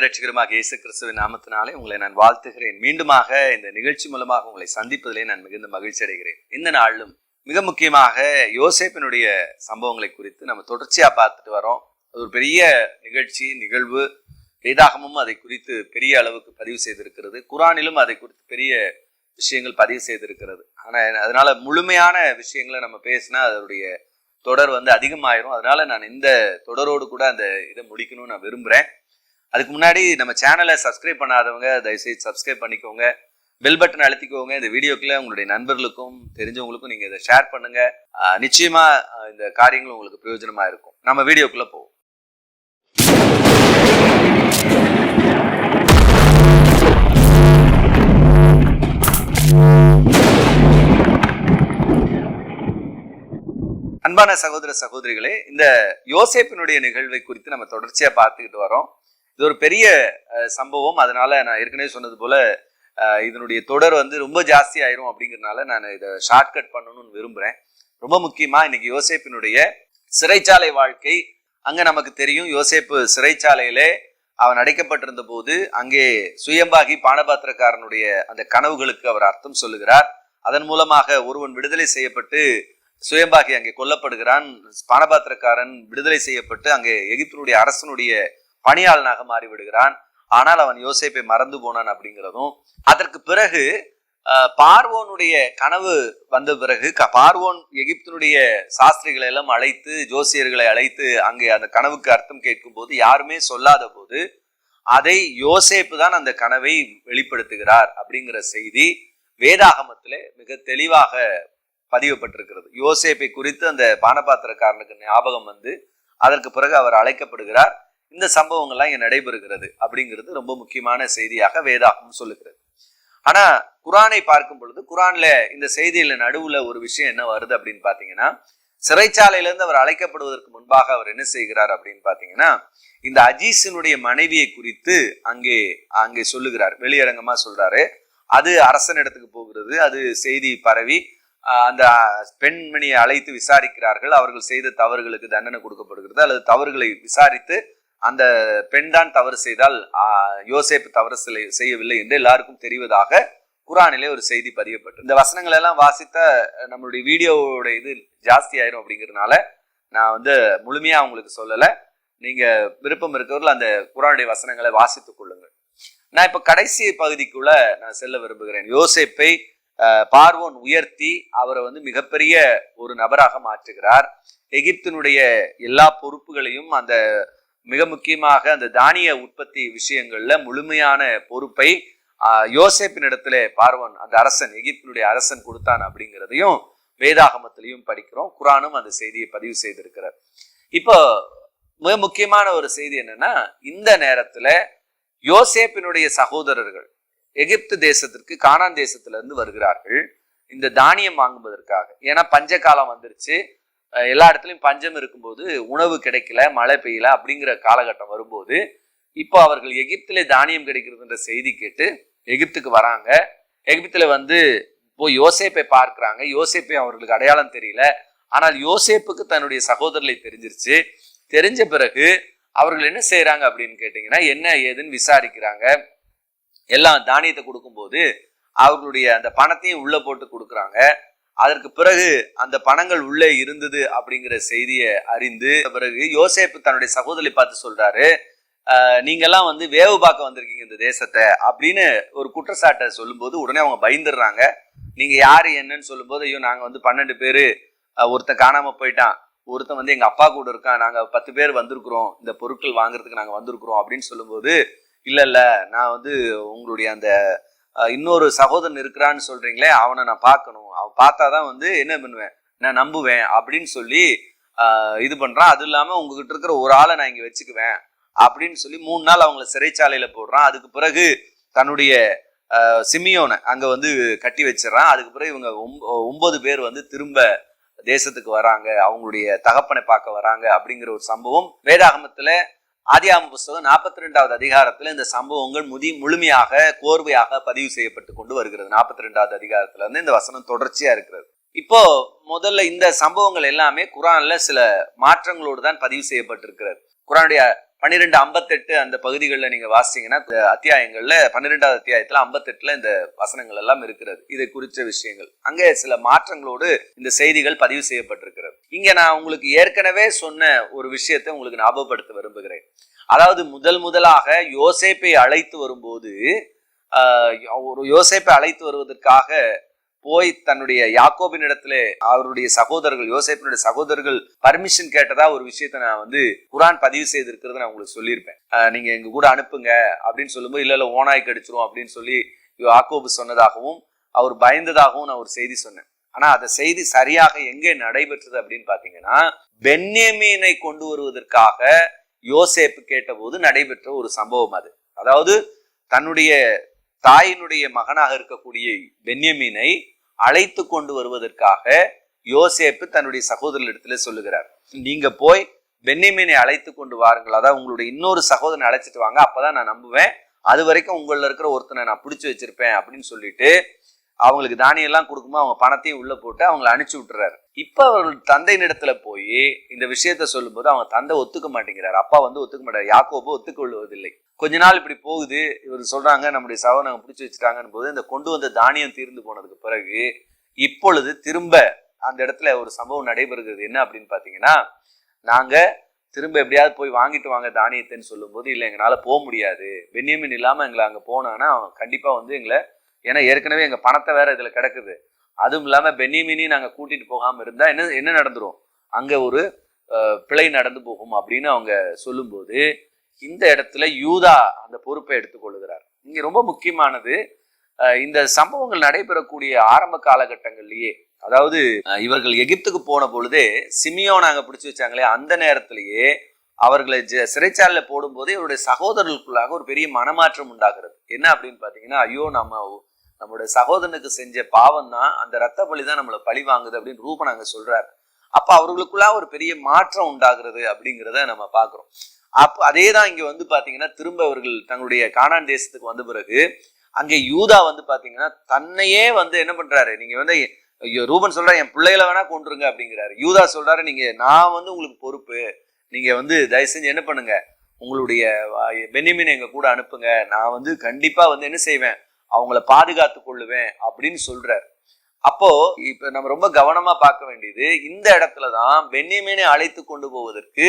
ஆண்டவரும் உலக ரட்சகருமாக இயேசு கிறிஸ்துவின் நாமத்தினாலே உங்களை நான் வாழ்த்துகிறேன். மீண்டுமாக இந்த நிகழ்ச்சி மூலமாக உங்களை சந்திப்பதிலே நான் மிகுந்த மகிழ்ச்சி அடைகிறேன். இந்த நாளிலும் மிக முக்கியமாக யோசேப்பினுடைய சம்பவங்களை குறித்து நம்ம தொடர்ச்சியாக பார்த்துட்டு வரோம். அது ஒரு பெரிய நிகழ்ச்சி நிகழ்வு. வேதாகமும் அதை குறித்து பெரிய அளவுக்கு பதிவு செய்திருக்கிறது. குரானிலும் அதை குறித்து பெரிய விஷயங்கள் பதிவு செய்திருக்கிறது. ஆனால் அதனால முழுமையான விஷயங்களை நம்ம பேசினா அதனுடைய தொடர் வந்து அதிகமாயிரும். அதனால நான் இந்த தொடரோடு கூட அந்த இதை முடிக்கணும்னு நான் விரும்புகிறேன் அதுக்கு முன்னாடி நம்ம சேனலை சப்ஸ்கிரைப் பண்ணாதவங்க தயவுசெய்து சப்ஸ்கிரைப் பண்ணிக்கோங்க. பெல் பட்டன் அழுத்திக்கோங்க. இந்த வீடியோக்குள்ள உங்களுடைய நண்பர்களுக்கும் தெரிஞ்சவங்களுக்கும் நீங்கள் இதை ஷேர் பண்ணுங்க. நிச்சயமாக நிச்சயமா இந்த காரியங்கள் உங்களுக்கு பிரயோஜனமாக இருக்கும். நம்ம வீடியோக்குள்ளே போவோம். அன்பான சகோதர சகோதரிகளே இந்த யோசேப்பினுடைய நிகழ்வை குறித்து நம்ம தொடர்ச்சியாக பார்த்துக்கிட்டு வரோம். இது ஒரு பெரிய சம்பவம். அதனால நான் ஏற்கனவே சொன்னது போல இதனுடைய தொடர் வந்து ரொம்ப ஜாஸ்தி ஆயிரும் அப்படிங்கிறனால நான் இதை ஷார்ட்கட் பண்ணணும்னு விரும்புறேன். ரொம்ப முக்கியமாக இன்னைக்கு யோசேப்பினுடைய சிறைச்சாலை வாழ்க்கை. அங்கே நமக்கு தெரியும் யோசேப்பு சிறைச்சாலையிலே அவன் அடைக்கப்பட்டிருந்த போது அங்கே சுயம்பாகி பானபாத்திரக்காரனுடைய அந்த கனவுகளுக்கு அவர் அர்த்தம் சொல்லுகிறார். அதன் மூலமாக ஒருவன் விடுதலை செய்யப்பட்டு சுயம்பாகி அங்கே கொல்லப்படுகிறான். பானபாத்திரக்காரன் விடுதலை செய்யப்பட்டு அங்கே எகிப்தினுடைய அரசனுடைய பணியாளனாக மாறிவிடுகிறான். ஆனால் அவன் யோசேப்பை மறந்து போனான் அப்படிங்கிறதும் அதற்கு பிறகு பார்வோனுடைய கனவு வந்த பிறகு பார்வோன் எகிப்தினுடைய சாஸ்திரிகளை எல்லாம் அழைத்து ஜோசியர்களை அழைத்து அங்கே அந்த கனவுக்கு அர்த்தம் கேட்கும் போது யாருமே சொல்லாத போது அதை யோசேப்பு தான் அந்த கனவை வெளிப்படுத்துகிறார் அப்படிங்கிற செய்தி வேதாகமத்திலே மிக தெளிவாக பதிவுபட்டிருக்கிறது. யோசேப்பை குறித்து அந்த பானபாத்திரக்காரனுக்கு ஞாபகம் வந்து அதற்கு பிறகு அவர் அழைக்கப்படுகிறார். இந்த சம்பவங்கள்லாம் இங்கே நடைபெறுகிறது அப்படிங்கிறது ரொம்ப முக்கியமான செய்தியாக வேதாகம் சொல்லுகிறது. ஆனா குரானை பார்க்கும் பொழுது குரான்ல இந்த செய்தியில நடுவுல ஒரு விஷயம் என்ன வருது அப்படின்னு பாத்தீங்கன்னா சிறைச்சாலையிலேருந்து அவர் அழைக்கப்படுவதற்கு முன்பாக அவர் என்ன செய்கிறார் அப்படின்னு பாத்தீங்கன்னா இந்த அஜீஸினுடைய மனைவியை குறித்து அங்கே அங்கே சொல்லுகிறார். வெளியரங்கமா சொல்றாரு. அது அரசனிடத்துக்கு போகிறது அது செய்தி பரவி அந்த பெண்மணியை அழைத்து விசாரிக்கிறார்கள். அவர்கள் செய்த தவறுகளுக்கு தண்டனை கொடுக்கப்படுகிறது அல்லது தவறுகளை விசாரித்து அந்த பெண் தான் தவறு செய்தால் யோசேப் யோசேப்பு தவறு செய்யவில்லை என்று எல்லாருக்கும் தெரிவதாக குரானிலே ஒரு செய்தி பதியப்பட்டு இந்த வசனங்கள் எல்லாம் வாசித்த நம்மளுடைய வீடியோவோட இது ஜாஸ்தி ஆயிரும் அப்படிங்கிறதுனால நான் வந்து முழுமையா உங்களுக்கு சொல்லலை. நீங்க விருப்பம் இருக்கிறவர்கள் அந்த குரானுடைய வசனங்களை வாசித்துக் கொள்ளுங்கள். நான் இப்ப கடைசி பகுதிக்குள்ள நான் செல்ல விரும்புகிறேன். யோசேப்பை பார்வோன் உயர்த்தி அவரை வந்து மிகப்பெரிய ஒரு நபராக மாற்றுகிறார். எகிப்தினுடைய எல்லா பொறுப்புகளையும் அந்த மிக முக்கியமாக அந்த தானிய உற்பத்தி விஷயங்கள்ல முழுமையான பொறுப்பை யோசேப்பின் இடத்துல பார்வன் அந்த அரசன் எகிப்தினுடைய அரசன் கொடுத்தான் அப்படிங்கிறதையும் வேதாகமத்திலையும் படிக்கிறோம். குரானும் அந்த செய்தியை பதிவு செய்திருக்கிறார். இப்போ மிக முக்கியமான ஒரு செய்தி என்னன்னா இந்த நேரத்துல யோசேப்பினுடைய சகோதரர்கள் எகிப்து தேசத்திற்கு கானான் தேசத்துல இருந்து வருகிறார்கள். இந்த தானியம் வாங்குவதற்காக. ஏன்னா பஞ்ச காலம் வந்துருச்சு. எல்லா இடத்துலையும் பஞ்சம் இருக்கும்போது உணவு கிடைக்கல மழை பெய்யல அப்படிங்கிற காலகட்டம் வரும்போது இப்போ அவர்கள் எகிப்திலே தானியம் கிடைக்கிறதுன்ற செய்தி கேட்டு எகிப்துக்கு வராங்க. எகிப்தில் வந்து போய் யோசேப்பை பார்க்குறாங்க. யோசேப்பை அவர்களுக்கு அடையாளம் தெரியல. ஆனால் யோசேப்புக்கு தன்னுடைய சகோதரர்களை தெரிஞ்சிருச்சு. தெரிஞ்ச பிறகு அவர்கள் என்ன செய்கிறாங்க அப்படின்னு கேட்டிங்கன்னா என்ன ஏதுன்னு விசாரிக்கிறாங்க. எல்லாம் தானியத்தை கொடுக்கும்போது அவர்களுடைய அந்த பணத்தையும் உள்ளே போட்டு கொடுக்குறாங்க. அதற்கு பிறகு அந்த பணங்கள் உள்ளே இருந்தது அப்படிங்கிற செய்தியை அறிந்து பிறகு யோசேப்பு தன்னுடைய சகோதரி பார்த்து சொல்றாரு நீங்கெல்லாம் வந்து வேவு பார்க்க வந்திருக்கீங்க இந்த தேசத்தை அப்படின்னு ஒரு குற்றச்சாட்டை சொல்லும்போது உடனே அவங்க பயந்துடுறாங்க. நீங்க யாரு என்னன்னு சொல்லும்போது ஐயோ நாங்க வந்து பன்னெண்டு பேரு ஒருத்தன் காணாம போயிட்டான் ஒருத்தன் வந்து எங்க அப்பா கூட இருக்கான் நாங்க பத்து பேர் வந்திருக்கிறோம் இந்த பொருட்கள் வாங்குறதுக்கு நாங்க வந்திருக்கிறோம் அப்படின்னு சொல்லும்போது இல்ல இல்ல நான் வந்து உங்களுடைய அந்த இன்னொரு சகோதரன் இருக்கிறான்னு சொல்றீங்களே அவனை நான் பார்க்கணும். அவன் பார்த்தாதான் வந்து என்ன பண்ணுவேன்? நான் நம்புவேன் அப்படின்னு சொல்லி இது பண்றான். அது இல்லாம உங்ககிட்ட இருக்கிற ஒரு ஆளை நான் இங்க வச்சுக்குவேன் அப்படின்னு சொல்லி மூணு நாள் அவங்கள சிறைச்சாலையில போடுறான். அதுக்கு பிறகு தன்னுடைய சிமியோனை அங்க வந்து கட்டி வச்சிடறான். அதுக்கு பிறகு இவங்க ஒம்ப- ஒன்பது பேர் வந்து திரும்ப தேசத்துக்கு வராங்க. அவங்களுடைய தகப்பனை பார்க்க வராங்க அப்படிங்கிற ஒரு சம்பவம் வேதாகமத்துல ஆதியாம புஸ்தகம் நாற்பத்தி ரெண்டாவது அதிகாரத்தில் இந்த சம்பவங்கள் முதி முழுமையாக கோர்வையாக பதிவு செய்யப்பட்டு கொண்டு வருகிறது. நாற்பத்தி ரெண்டாவது அதிகாரத்துல இருந்து இந்த வசனம் தொடர்ச்சியா இருக்கிறது. இப்போ முதல்ல இந்த சம்பவங்கள் எல்லாமே குரான்ல சில மாற்றங்களோடு தான் பதிவு செய்யப்பட்டிருக்கிறது. குரானுடைய பன்னிரெண்டு ஐம்பத்தெட்டு அந்த பகுதிகளில் நீங்க வாசிச்சீங்கன்னா அத்தியாயங்கள்ல பன்னிரெண்டாவது அத்தியாயத்துல ஐம்பத்தெட்டுல இந்த வசனங்கள் எல்லாம் இருக்கிறது. இதை குறித்த விஷயங்கள். அங்கே சில மாற்றங்களோடு இந்த செய்திகள் பதிவு செய்யப்பட்டிருக்கிறது. இங்க நான் உங்களுக்கு ஏற்கனவே சொன்ன ஒரு விஷயத்தை உங்களுக்கு ஞாபகப்படுத்த விரும்புகிறேன். அதாவது முதல் முதலாக யோசேப்பை அழைத்து வரும்போது ஒரு யோசேப்பை அழைத்து வருவதற்காக போய் தன்னுடைய யாக்கோபின் இடத்துல அவருடைய சகோதரர்கள் யோசேப்பினுடைய சகோதரர்கள் பர்மிஷன் கேட்டதா ஒரு விஷயத்த நான் வந்து குரான் பதிவு செய்திருக்கிறது நான் உங்களுக்கு சொல்லியிருப்பேன். நீங்க எங்க கூட அனுப்புங்க அப்படின்னு சொல்லும்போது இல்ல இல்ல ஓனாய் கடிச்சிரும் அப்படின்னு சொல்லி யாக்கோபு சொன்னதாகவும் அவர் பயந்ததாகவும் நான் ஒரு செய்தி சொன்னேன். ஆனா அந்த செய்தி சரியாக எங்கே நடைபெற்றது அப்படின்னு பாத்தீங்கன்னா பென்யமீனை கொண்டு வருவதற்காக யோசேப்பு கேட்டபோது நடைபெற்ற ஒரு சம்பவம் அது. அதாவது தன்னுடைய தாயினுடைய மகனாக இருக்கக்கூடிய பென்யமீனை அழைத்து கொண்டு வருவதற்காக யோசேப்பு தன்னுடைய சகோதரர்களிடத்துல சொல்லுகிறார். நீங்க போய் பென்னிமீனை அழைத்து கொண்டு வாருங்கள். அதான் உங்களுடைய இன்னொரு சகோதரனை அழைச்சிட்டு வாங்க. அப்பதான் நான் நம்புவேன். அது வரைக்கும் உங்களில் இருக்கிற ஒருத்தனை நான் பிடிச்சி வச்சிருப்பேன் அப்படின்னு சொல்லிட்டு அவங்களுக்கு தானியெல்லாம் கொடுக்கும்போது அவங்க பணத்தையும் உள்ள போட்டு அவங்களை அனுப்பிச்சி விட்டுறாரு. இப்ப அவர்கள் தந்தையினிடத்துல போய் இந்த விஷயத்த சொல்லும்போது அவங்க தந்தை ஒத்துக்க மாட்டேங்கிறார். அப்பா வந்து ஒத்துக்க மாட்டார். யாக்கோபோ ஒத்துக்கொள்வதில்லை. கொஞ்ச நாள் இப்படி போகுது. இவர் சொல்றாங்க நம்முடைய சகோதரங்க பிடிச்சி வச்சுட்டாங்கன்னு போது இந்த கொண்டு வந்த தானியம் தீர்ந்து போனதுக்கு பிறகு இப்பொழுது திரும்ப அந்த இடத்துல ஒரு சம்பவம் நடைபெறுகிறது. என்ன அப்படின்னு பார்த்தீங்கன்னா நாங்கள் திரும்ப எப்படியாவது போய் வாங்கிட்டு வாங்க தானியத்தைன்னு சொல்லும்போது இல்லை எங்களால் போக முடியாது. பென்யமின் இல்லாமல் எங்களை அங்கே போனாங்கன்னா அவன் கண்டிப்பாக வந்து எங்களை ஏன்னா ஏற்கனவே எங்கள் பணத்தை வேற இதில் கிடக்குது. அதுவும் இல்லாமல் பென்னிமினையும் நாங்கள் கூட்டிகிட்டு போகாமல் இருந்தால் என்ன என்ன நடந்துரும்? அங்கே ஒரு பிழை நடந்து போகும் அப்படின்னு அவங்க சொல்லும்போது இந்த இடத்துல யூதா அந்த பொறுப்பை எடுத்துக்கொள்கிறார் இங்கே ரொம்ப முக்கியமானது இந்த சம்பவங்கள் நடைபெறக்கூடிய ஆரம்ப காலகட்டங்கள்லயே அதாவது இவர்கள் எகிப்துக்கு போன பொழுதே சிமியோன் அங்க பிடிச்சி வச்சாங்களே அந்த நேரத்திலேயே அவர்களை ஜ- சிறைச்சாலையில போடும்போது இவருடைய சகோதரர்களுக்குள்ளாக ஒரு பெரிய மனமாற்றம் உண்டாகிறது. என்ன அப்படின்னு பார்த்தீங்கன்னா ஐயோ நம்ம நம்மளுடைய சகோதரனுக்கு செஞ்ச பாவம் தான் அந்த ரத்த பலி தான் நம்மளை பழி வாங்குது அப்படின்னு ரூபன் அங்கே சொல்றாரு. அப்போ அவர்களுக்குள்ளா ஒரு பெரிய மாற்றம் உண்டாகிறது அப்படிங்கிறத நம்ம பார்க்குறோம். அப்போ அதே தான் இங்கே வந்து பார்த்தீங்கன்னா திரும்ப அவர்கள் தங்களுடைய கானான் தேசத்துக்கு வந்த பிறகு அங்கே யூதா வந்து பார்த்தீங்கன்னா தன்னையே வந்து என்ன பண்ணுறாரு நீங்கள் வந்து ஐயோ ரூபன் சொல்கிறார் என் பிள்ளைகளை வேணா கொண்டுருங்க அப்படிங்கிறாரு. யூதா சொல்கிறாரு நீங்கள் நான் வந்து உங்களுக்கு பொறுப்பு. நீங்கள் வந்து தயவு செஞ்சு என்ன பண்ணுங்க? உங்களுடைய பெனிமின் எங்கள் கூட அனுப்புங்க. நான் வந்து கண்டிப்பாக வந்து என்ன செய்வேன்? அவங்கள பாதுகாத்து கொள்ளுவேன் அப்படின்னு சொல்கிறார் அப்போ இப்போ நம்ம ரொம்ப கவனமாக பார்க்க வேண்டியது இந்த இடத்துல தான் பென்னிமீனை அழைத்து கொண்டு போவதற்கு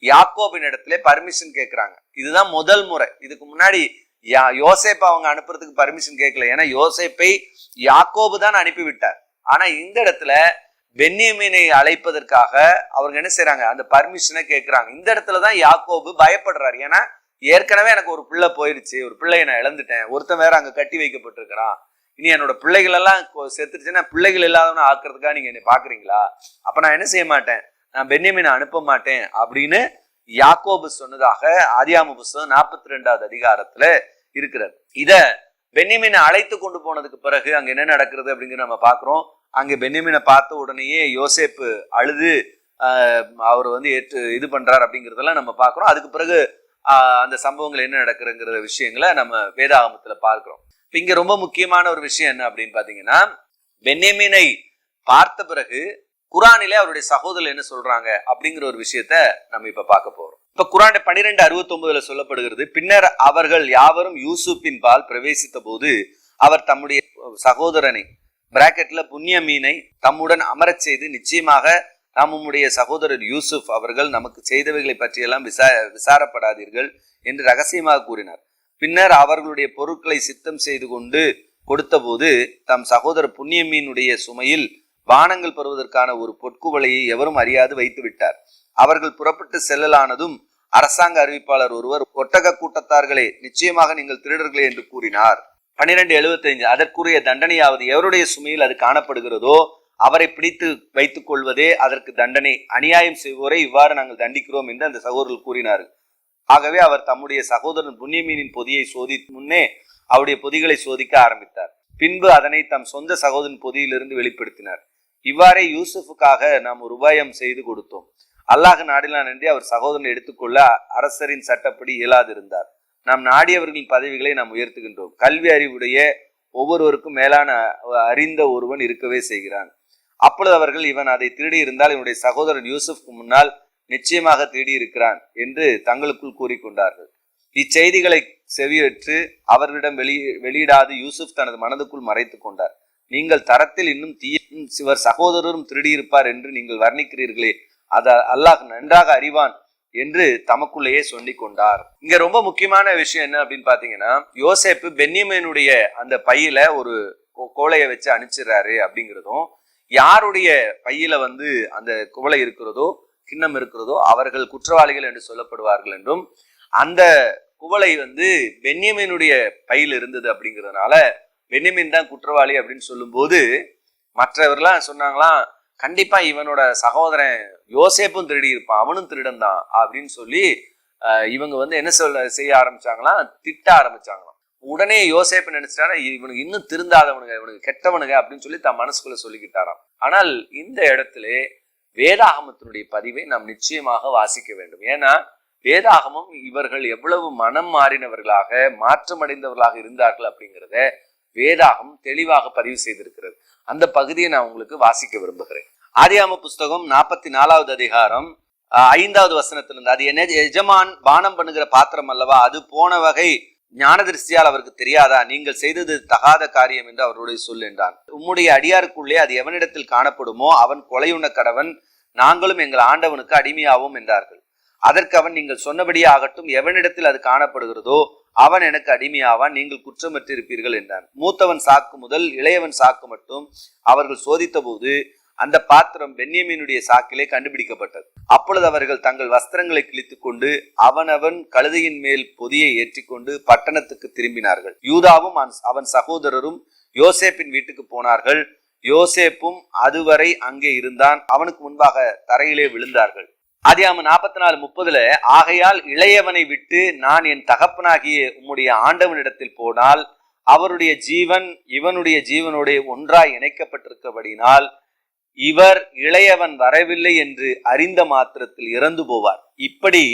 யாக்கோபின் இடத்துல பர்மிஷன் கேட்குறாங்க இதுதான் முதல் முறை. இதுக்கு முன்னாடி யா யோசேப்பை அவங்க அனுப்புறதுக்கு பர்மிஷன் கேட்கல ஏன்னா யோசேப்பை யாக்கோபு தான் அனுப்பிவிட்டார். ஆனா இந்த இடத்துல பென்னியமீனை அழைப்பதற்காக அவங்க என்ன செய்யறாங்க அந்த பர்மிஷனை கேட்கிறாங்க இந்த இடத்துல தான் யாக்கோபு பயப்படுறாரு. ஏன்னா ஏற்கனவே எனக்கு ஒரு பிள்ளை போயிடுச்சு ஒரு பிள்ளையை நான் இழந்துட்டேன். ஒருத்தன் வேற அங்க கட்டி வைக்கப்பட்டிருக்கிறான். இனி என்னோட பிள்ளைகள் எல்லாம் கொ- செத்துருச்சுன்னா பிள்ளைகள் இல்லாதவன ஆக்குறதுக்காக நீங்க என்னை பாக்குறீங்களா? அப்ப நான் என்ன செய்ய மாட்டேன்? நான் பென்னியமீனை அனுப்ப மாட்டேன் அப்படின்னு யாக்கோபு சொன்னதாக ஆதியாம புஸ்தகம் நாற்பத்தி ரெண்டாவது அதிகாரத்துல இருக்கிறது. இத பென்னியமீனை அழைத்து கொண்டு போனதுக்கு பிறகு அங்க என்ன நடக்கிறது அப்படிங்கிற நம்ம பாக்குறோம் அங்க பென்னியமீனை பார்த்த உடனேயே யோசேப்பு அழுது அவர் வந்து ஏற்று இது பண்றார் அப்படிங்கிறதெல்லாம் நம்ம பார்க்குறோம். அதுக்கு பிறகு அந்த சம்பவங்கள் என்ன நடக்குதுங்கிற விஷயங்களை நம்ம வேதாகமத்துல பார்க்கிறோம். இப்ப இங்க ரொம்ப முக்கியமான ஒரு விஷயம் என்ன அப்படின்னு பாத்தீங்கன்னா பென்னியமீனை பார்த்த பிறகு குரானிலே அவருடைய சகோதரர் என்ன சொல்றாங்க அப்படிங்கிற ஒரு விஷயத்த நம்ம இப்ப பார்க்க போறோம். இப்ப குரான் பன்னிரெண்டு அறுபத்தி ஒன்பதுல சொல்லப்படுகிறது பின்னர் அவர்கள் யாவரும் யூசுப்பின் பால் பிரவேசித்த போது அவர் தம்முடைய சகோதரனை பிராக்கெட்ல புண்ணியமீனை தம்முடன் அமரச் செய்து நிச்சயமாக நம்முடைய சகோதரர் யூசுப் அவர்கள் நமக்கு செய்தவைகளை பற்றியெல்லாம் விசா விசாரப்படாதீர்கள் என்று ரகசியமாக கூறினார். பின்னர் அவர்களுடைய பொருட்களை சித்தம் செய்து கொண்டு கொடுத்தபோது தம் சகோதரர் புண்ணியமீனுடைய சுமையில் பானங்கள் பெறுவதற்கான ஒரு பொற்குவலையை எவரும் அறியாது வைத்து விட்டார். அவர்கள் புறப்பட்டு செல்லலானதும் அரசாங்க அறிவிப்பாளர் ஒருவர் ஒட்டக கூட்டத்தார்களே நிச்சயமாக நீங்கள் திருடர்களே என்று கூறினார். பன்னிரெண்டு எழுபத்தைந்து அதற்குரிய தண்டனையாவது எவருடைய சுமையில் அது காணப்படுகிறதோ அவரை பிடித்து வைத்துக் கொள்வதே அதற்கு தண்டனை. அநியாயம் செய்வோரை இவ்வாறு நாங்கள் தண்டிக்கிறோம் என்று அந்த சகோதரர்கள் கூறினார்கள். ஆகவே அவர் தம்முடைய சகோதரன் புண்ணியமீனின் பொதியை சோதி முன்னே அவருடைய பொதிகளை சோதிக்க ஆரம்பித்தார். பின்பு அதனை தம் சொந்த சகோதரன் பொதியிலிருந்து வெளிப்படுத்தினார். இவ்வாறே யூசுஃபுக்காக நாம் ஒரு உபாயம் செய்து கொடுத்தோம். அல்லாஹ் நாடிலான் என்று அவர் சகோதரனை எடுத்துக்கொள்ள அரசரின் சட்டப்படி இயலாதிருந்தார். நாம் நாடியவர்களின் பதவிகளை நாம் உயர்த்துகின்றோம். கல்வி அறிவுடைய ஒவ்வொருவருக்கும் மேலான அறிந்த ஒருவன் இருக்கவே செய்கிறான். அப்பொழுது அவர்கள் இவன் அதை திருடி இருந்தால் இவனுடைய சகோதரன் யூசுஃப்க்கு முன்னால் நிச்சயமாக தேடி இருக்கிறான் என்று தங்களுக்குள் கூறிக்கொண்டார்கள். இச்செய்திகளை செவியேற்று அவர்களிடம் வெளியே வெளியிடாது யூசுப் தனது மனதுக்குள் மறைத்து கொண்டார். நீங்கள் தரத்தில் இன்னும் தீய சிவர் சகோதரரும் திருடியிருப்பார் என்று நீங்கள் வர்ணிக்கிறீர்களே. அத அல்லாஹ் நன்றாக அறிவான் என்று தமக்குள்ளேயே சொல்லி கொண்டார். இங்க ரொம்ப முக்கியமான விஷயம் என்ன அப்படின்னு பாத்தீங்கன்னா யோசேப்பு பென்னியமனுடைய அந்த பையில ஒரு கோ- கோலையை வச்சு அனுப்பிச்சிடுறாரு அப்படிங்கிறதும் யாருடைய பையில வந்து அந்த குவளை இருக்கிறதோ கிண்ணம் இருக்கிறதோ அவர்கள் குற்றவாளிகள் என்று சொல்லப்படுவார்கள் என்றும் அந்த குவளை வந்து பென்யமீனுடைய பையில் இருந்தது அப்படிங்கிறதுனால பென்யமீன் தான் குற்றவாளி அப்படின்னு சொல்லும்போது மற்றவர்லாம் சொன்னாங்களாம் கண்டிப்பா இவனோட சகோதரன் யோசேப்பும் திருடி இருப்பான் அவனும் திருடன் தான் அப்படின்னு சொல்லி இவங்க வந்து என்ன சொல்ல செய்ய ஆரம்பிச்சாங்களாம் திட்ட ஆரம்பிச்சாங்களாம். உடனே யோசேப்பு நினைச்சிட்டாரா இவனுக்கு இன்னும் திருந்தாதவனுங்க இவனுக்கு கெட்டவனுங்க அப்படின்னு சொல்லி தன் மனசுக்குள்ள சொல்லிக்கிட்டாராம். ஆனால் இந்த இடத்துல வேதாகமத்தினுடைய பதிவை நாம் நிச்சயமாக வாசிக்க வேண்டும். ஏன்னா வேதாகமம் இவர்கள் எவ்வளவு மனம் மாறினவர்களாக மாற்றமடைந்தவர்களாக இருந்தார்கள் அப்படிங்கிறத வேதாகம் தெளிவாக பதிவு செய்திருக்கிறது. அந்த பகுதியை நான் உங்களுக்கு வாசிக்க விரும்புகிறேன். ஆரியாம புஸ்தகம் நாற்பத்தி நாலாவது அதிகாரம் ஐந்தாவது வசனத்திலிருந்து. அது என்ன எஜமான் பானம் பண்ணுகிற பாத்திரம் அல்லவா? அது போன வகை ஞான திருஷ்டியால் அவருக்கு தெரியாதா? நீங்கள் செய்தது தகாத காரியம் என்று அவருடைய சொல் என்றான். உம்முடைய அடியாருக்குள்ளே அது எவனிடத்தில் காணப்படுமோ அவன் கொலையுண்ண கடவன் நாங்களும் எங்கள் ஆண்டவனுக்கு அடிமையாவோம் என்றார்கள். அதற்கு அவன் நீங்கள் சொன்னபடியே ஆகட்டும் எவனிடத்தில் அது காணப்படுகிறதோ அவன் எனக்கு அடிமையாவான் நீங்கள் குற்றமற்றிருப்பீர்கள் என்றான். மூத்தவன் சாக்கு முதல் இளையவன் சாக்கு மட்டும் அவர்கள் சோதித்த போது அந்த பாத்திரம் பென்யமீனுடைய சாக்கிலே கண்டுபிடிக்கப்பட்டது. அப்பொழுது அவர்கள் தங்கள் வஸ்திரங்களை கிழித்து கொண்டு அவனவன் கழுதையின் மேல் பொதியை ஏற்றிக்கொண்டு பட்டணத்துக்கு திரும்பினார்கள். யூதாவும் அவன் சகோதரரும் யோசேப்பின் வீட்டுக்கு போனார்கள். யோசேப்பும் அதுவரை அங்கே இருந்தான். அவனுக்கு முன்பாக தரையிலே விழுந்தார்கள். ஆதியாம நாற்பத்தி நாலு முப்பதுல ஆகையால் இளையவனை விட்டு நான் என் தகப்பனாகிய உம்முடைய ஆண்டவனிடத்தில் போனால் அவருடைய ஜீவன் இவனுடைய ஜீவனுடைய ஒன்றாய் இணைக்கப்பட்டிருக்கபடினால் இவர் இளையவன் வரவில்லை என்று அறிந்த மாத்திரத்தில் இறந்து போவார். இப்படி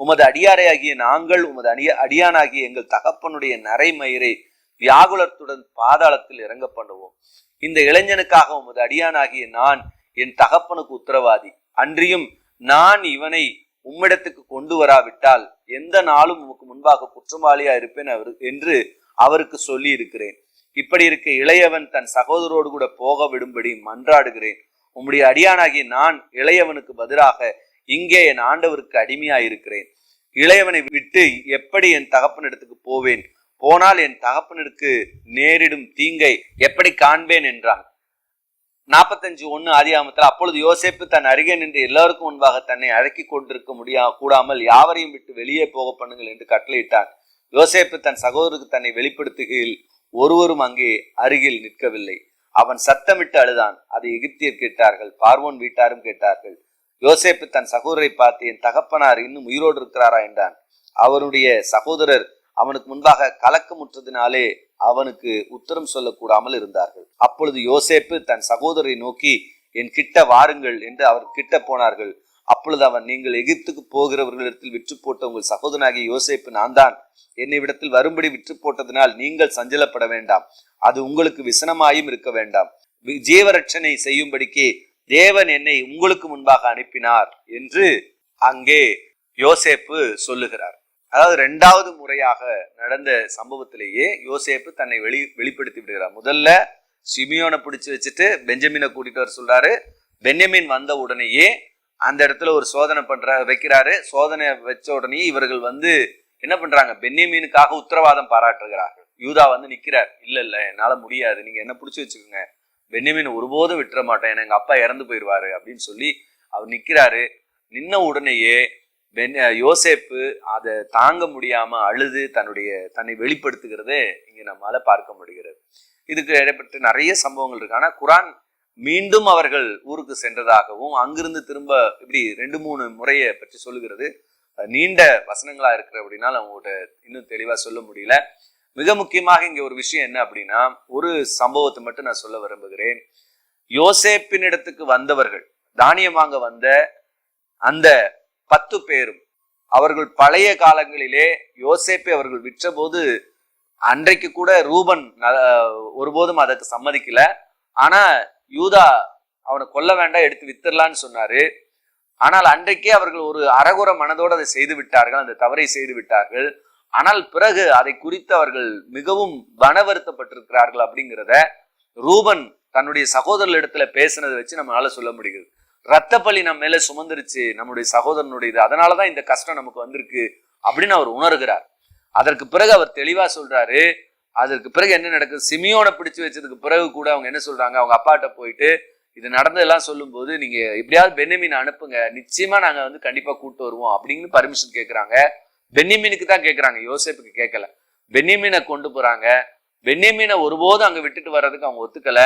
உமது அடியாரையாகிய நாங்கள் உமது அடிய அடியானாகிய எங்கள் தகப்பனுடைய நரைமயிரை வியாகுலத்துடன் பாதாளத்தில் இறங்க பண்ணுவோம். இந்த இளைஞனுக்காக உமது அடியானாகிய நான் என் தகப்பனுக்கு உத்தரவாதி. அன்றியும் நான் இவனை உம்மிடத்துக்கு கொண்டு வராவிட்டால் எந்த நாளும் உமக்கு முன்பாக குற்றவாளியா இருப்பேன் அவர் என்று அவருக்கு சொல்லி இருக்கிறேன் இப்படி இருக்க இளையவன் தன் சகோதரோடு கூட போக விடும்படி மன்றாடுகிறேன். உம்முடைய அடியானாகி நான் இளையவனுக்கு பதிலாக இங்கே என் ஆண்டவருக்கு அடிமையாயிருக்கிறேன். இளையவனை விட்டு எப்படி என் தகப்பனிடத்துக்கு போவேன்? போனால் என் தகப்பனிற்கு நேரிடும் தீங்கை எப்படி காண்பேன் என்றான். நாற்பத்தஞ்சு ஒன்று ஆதியாமத்தில் அப்பொழுது யோசேப்பு தன் அருகே நின்று எல்லாருக்கும் முன்பாக தன்னை அடக்கி கொண்டிருக்க முடியா கூடாமல் யாவரையும் விட்டு வெளியே போக பண்ணுங்கள் என்று கட்டளையிட்டான். யோசேப்பு தன் சகோதரருக்கு தன்னை வெளிப்படுத்துகையில் ஒருவரும் அங்கே அருகில் நிற்கவில்லை. அவன் சத்தமிட்டு அழுதான். அதை எகிப்தியர் கேட்டார்கள். பார்வோன் வீட்டாரும் கேட்டார்கள். யோசேப்பு தன் சகோதரை பார்த்து என் தகப்பனார் இன்னும் உயிரோடு இருக்கிறாரா? என்றான். அவருடைய சகோதரர் அவனுக்கு முன்பாக கலக்கமுற்றதினாலே அவனுக்கு உத்தரம் சொல்லக்கூடாமல் இருந்தார்கள். அப்பொழுது யோசேப்பு தன் சகோதரரை நோக்கி என் கிட்ட வாருங்கள் என்று அவர் கிட்ட போனார்கள். அப்பொழுது அவன் நீங்கள் எகிப்துக்கு போகிறவர்களிடத்தில் விற்று போட்ட உங்கள் சகோதரனாகிய யோசேப்பு நான் தான் என்னை விடத்தில் வரும்படி விற்று போட்டதினால் நீங்கள் சஞ்சலப்பட வேண்டாம். அது உங்களுக்கு விசனமாயும் இருக்க வேண்டாம். ஜீவரட்சணை செய்யும்படிக்கு தேவன் என்னை உங்களுக்கு முன்பாக அனுப்பினார் என்று அங்கே யோசேப்பு சொல்லுகிறார். அதாவது ரெண்டாவது முறையாக நடந்த சம்பவத்திலேயே யோசேப்பு தன்னை வெளி வெளிப்படுத்தி விடுகிறார். முதல்ல சிமியோனை பிடிச்சி வச்சுட்டு பெஞ்சமினை கூட்டிட்டு வர சொல்றாரு. பெஞ்சமின் வந்த உடனேயே அந்த இடத்துல ஒரு சோதனை பண்ற வைக்கிறாரு. சோதனை வச்ச உடனே இவர்கள் வந்து என்ன பண்றாங்க? பென்யமீனுக்காக உத்தரவாதம் பாராட்டுகிறார்கள். யூதா வந்து நிக்கிறார். இல்ல இல்ல என்னால முடியாது. நீங்க என்ன பிடிச்சி வச்சுக்கோங்க. பென்யமீன் ஒருபோதும் விட்டுற மாட்டேன். ஏன்னா எங்க அப்பா இறந்து போயிடுவாரு அப்படின்னு சொல்லி அவர் நிக்கிறாரு. நின்ன உடனேயே பென் யோசேப்பு அதை தாங்க முடியாம அழுது தன்னுடைய தன்னை வெளிப்படுத்துகிறதே இங்கே நம்மால் பார்க்க முடிகிறது. இதுக்கு இடைப்பட்டு நிறைய சம்பவங்கள் இருக்கு. ஆனால் குரான் மீண்டும் அவர்கள் ஊருக்கு சென்றதாகவும் அங்கிருந்து திரும்ப இப்படி ரெண்டு மூணு முறையை பற்றி சொல்லுகிறது. நீண்ட வசனங்களா இருக்கிற அப்படின்னால அவங்ககிட்ட இன்னும் தெளிவா சொல்ல முடியல. மிக முக்கியமாக இங்க ஒரு விஷயம் என்ன அப்படின்னா ஒரு சம்பவத்தை மட்டும் நான் சொல்ல விரும்புகிறேன். யோசேப்பின் இடத்துக்கு வந்தவர்கள் தானியம் வாங்க வந்த அந்த பத்து பேரும். அவர்கள் பழைய காலங்களிலே யோசேப்பை அவர்கள் விற்றபோது அன்றைக்கு கூட ரூபன் ஒருபோதும் அதற்கு சம்மதிக்கல. ஆனா யூதா அவனை கொல்ல வேண்டாம் எடுத்து வித்துடலான்னு சொன்னாரு. ஆனால் அன்றைக்கே அவர்கள் ஒரு அறகுற மனதோடு அதை செய்து விட்டார்கள் அந்த தவறை செய்து விட்டார்கள். ஆனால் பிறகு அதை குறித்து அவர்கள் மிகவும் பணவருத்தப்பட்டிருக்கிறார்கள் அப்படிங்கிறத ரூபன் தன்னுடைய சகோதரர்களிடத்துல பேசினதை வச்சு நம்மளால சொல்ல முடியுது ரத்த பலி நம்ம மேல சுமந்துருச்சு நம்முடைய சகோதரனுடையது அதனாலதான் இந்த கஷ்டம் நமக்கு வந்திருக்கு அப்படின்னு அவர் உணர்கிறார். அதற்கு பிறகு அவர் தெளிவா சொல்றாரு அதற்கு பிறகு என்ன நடக்குது? சிமியோனை பிடிச்சு வச்சதுக்கு பிறகு கூட அவங்க என்ன சொல்றாங்க? அவங்க அப்பாட்ட போயிட்டு இது நடந்ததெல்லாம் சொல்லும்போது நீங்க எப்படியாவது பென்னிமீன் அனுப்புங்க நிச்சயமா நாங்க வந்து கண்டிப்பா கூட்டு வருவோம் அப்படின்னு பர்மிஷன் கேக்குறாங்க. பென்னிமீனுக்கு தான் கேட்குறாங்க யோசேப்புக்கு கேட்கல பென்னிமீனை கொண்டு போறாங்க. பென்னிமீனை ஒருபோதும் அங்க விட்டுட்டு வர்றதுக்கு அவங்க ஒத்துக்கல.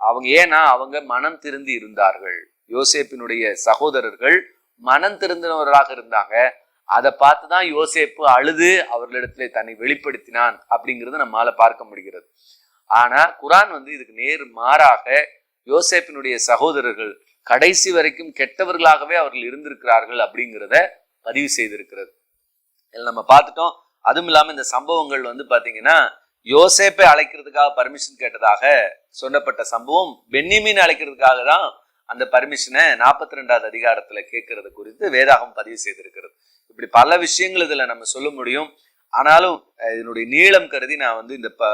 அவங்க ஏன்னா அவங்க மனம் திருந்தி இருந்தார்கள். யோசேப்பினுடைய சகோதரர்கள் மனம் திருந்தினவர்களாக இருந்தாங்க. அதை பார்த்து தான் யோசேப்பு அழுது அவர்களிடத்துல தன்னை வெளிப்படுத்தினான் அப்படிங்கிறது நம்மால பார்க்க முடிகிறது. ஆனா குரான் வந்து இதுக்கு நேர் மாறாக யோசேப்பினுடைய சகோதரர்கள் கடைசி வரைக்கும் கெட்டவர்களாகவே அவர்கள் இருந்திருக்கிறார்கள் அப்படிங்கிறத பதிவு செய்திருக்கிறது. இதில் நம்ம பார்த்துட்டோம். அதுவும் இல்லாமல் இந்த சம்பவங்கள் வந்து பார்த்தீங்கன்னா யோசேப்பை அழைக்கிறதுக்காக பர்மிஷன் கேட்டதாக சொல்லப்பட்ட சம்பவம் பென்னிமீன் அழைக்கிறதுக்காக தான் அந்த பர்மிஷனை நாற்பத்தி ரெண்டாவது அதிகாரத்துல கேட்கறது குறித்து வேதாகம் பதிவு செய்திருக்கிறது. இப்படி பல விஷயங்கள் இதுல நம்ம சொல்ல முடியும். ஆனாலும் இதனுடைய நீளம் கருதி நான் வந்து இந்த ப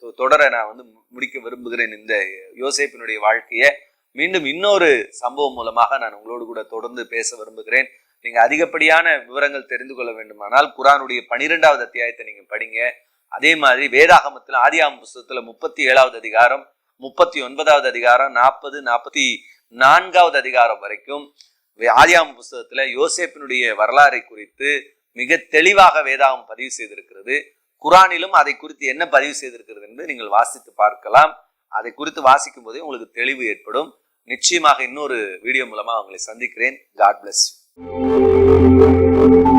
தொ- தொடரை நான் வந்து முடிக்க விரும்புகிறேன். இந்த யோசேப்பினுடைய வாழ்க்கையை மீண்டும் இன்னொரு சம்பவம் மூலமாக நான் உங்களோடு கூட தொடர்ந்து பேச விரும்புகிறேன். நீங்க அதிகப்படியான விவரங்கள் தெரிந்து கொள்ள வேண்டுமானால் குரானுடைய பனிரெண்டாவது அத்தியாயத்தை நீங்க படிங்க. அதே மாதிரி வேதாகமத்தில் ஆதியாகம புஸ்தகத்துல முப்பத்தி ஏழாவது அதிகாரம் முப்பத்தி ஒன்பதாவது அதிகாரம் நாற்பது நாற்பத்தி நான்காவது அதிகாரம் வரைக்கும் ஆதியாம புஸ்தகத்தில் புஸ்தகத்துல யோசேப்பினுடைய வரலாறை குறித்து மிக தெளிவாக வேதாகம் பதிவு செய்திருக்கிறது. குரானிலும் அதை குறித்து என்ன பதிவு செய்திருக்கிறது என்று நீங்கள் வாசித்து பார்க்கலாம். அதை குறித்து வாசிக்கும் போதே உங்களுக்கு தெளிவு ஏற்படும். நிச்சயமாக இன்னொரு வீடியோ மூலமா உங்களை சந்திக்கிறேன். God bless you.